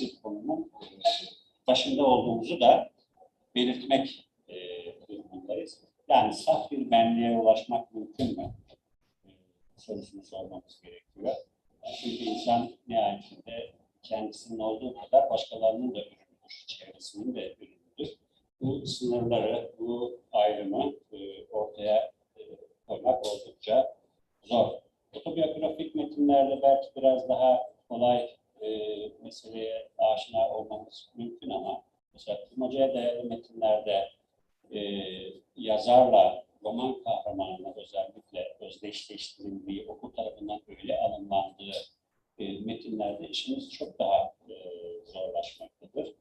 bir konunun başında olduğumuzu da belirtmek e, durumundayız. Yani saf bir benliğe ulaşmak mümkün mü? E, sorusunu sormamız gerekiyor. Çünkü insan nihayetinde kendisinin olduğu kadar başkalarının da ürünüdür, çevresinin de ürünüdür. Bu sınırları, bu ayrımı e, ortaya koymak oldukça zor. Otobiyografik metinlerde belki biraz daha kolay e, meseleye aşina olmamız mümkün ama mesela Kurmaca'ya dayalı metinlerde e, yazarla roman kahramanına özellikle özdeşleştirildiği, okul tarafından öyle alınlandığı e, metinlerde işimiz çok daha e, zorlaşmaktadır.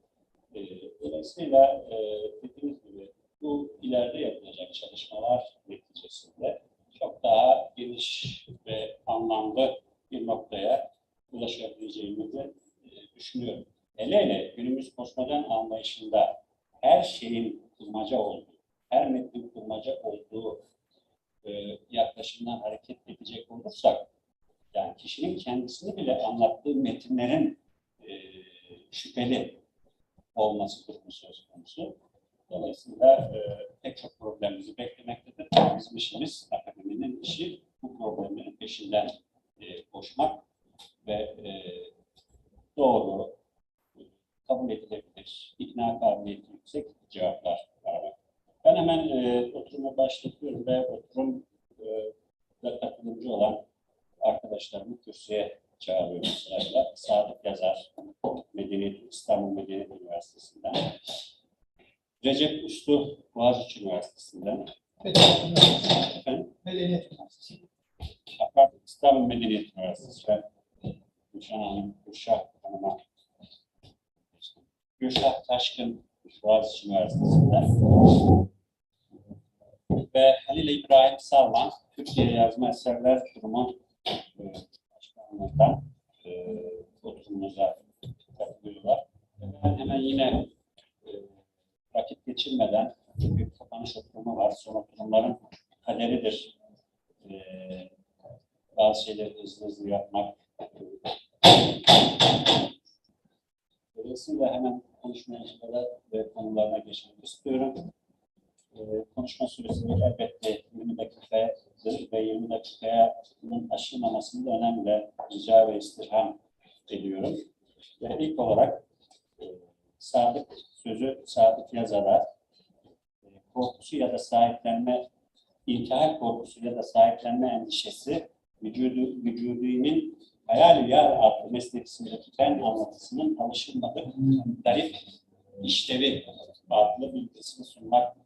E, dolayısıyla e, dediğimiz gibi bu ileride yapılacak çalışmalar neticesinde çok daha geniş ve anlamlı bir noktaya ulaşabileceğimizi e, düşünüyorum. Hele hele günümüz postmodern anlayışında her şeyin kurmaca olduğu, her metnin kurmaca olduğu e, yaklaşımdan hareket edecek olursak, yani kişinin kendisini bile anlattığı metinlerin e, şüpheli olması durumu söz konusu. Dolayısıyla e, pek çok problemimizi beklemektedir. Bizim işimiz, akademinin işi bu problemlerin peşinden e, koşmak ve e, doğru, kabul edilebilir, ikna kabiliyeti yüksek cevaplar aramak. Ben hemen e, oturuma başlatıyorum ve oturum e, katılımcı olan arkadaşlarımı kürsüye çağırıyorum sırayla. Sadık Yazar, Medeniyet, İstanbul Medeniyet Üniversitesi'nden. Recep Uslu, Boğaziçi Üniversitesi'nden. Efendim? Medeniyet Üniversitesi. Pardon, İstanbul Medeniyet Üniversitesi. Ben Gülşen Hanım, Gülşah Hanım'a Gülşah Taşkın, Boğaziçi Üniversitesi'nden ve Halil İbrahim Salman, Türkiye Yazma Eserler Kurumu e, Başkanlığı'ndan e, oturumuza katılıyorlar. Ben hemen yine e, vakit geçirmeden, çünkü kapanış oturumu var, son oturumların kaderidir. E, bazı şeyleri hızlı hızlı yapmak. Dolayısıyla hemen konuşmacılara ve konularına geçmek istiyorum. Ee, konuşma süresini elbette 20 dakikadır ve 20 dakikaya bunun aşılmamasını da önemli rica ve istirham ediyorum. Ve ilk olarak e, Sadık sözü Sadık Yazar'a e, korkusu ya da sahiplenme, intihar korkusu ya da sahiplenme endişesi vücudu, vücudunun Hayal-i Yar adlı meslekisindeki ben anlatısının alışılmadık garip işlevi adlı bilgisini sunmak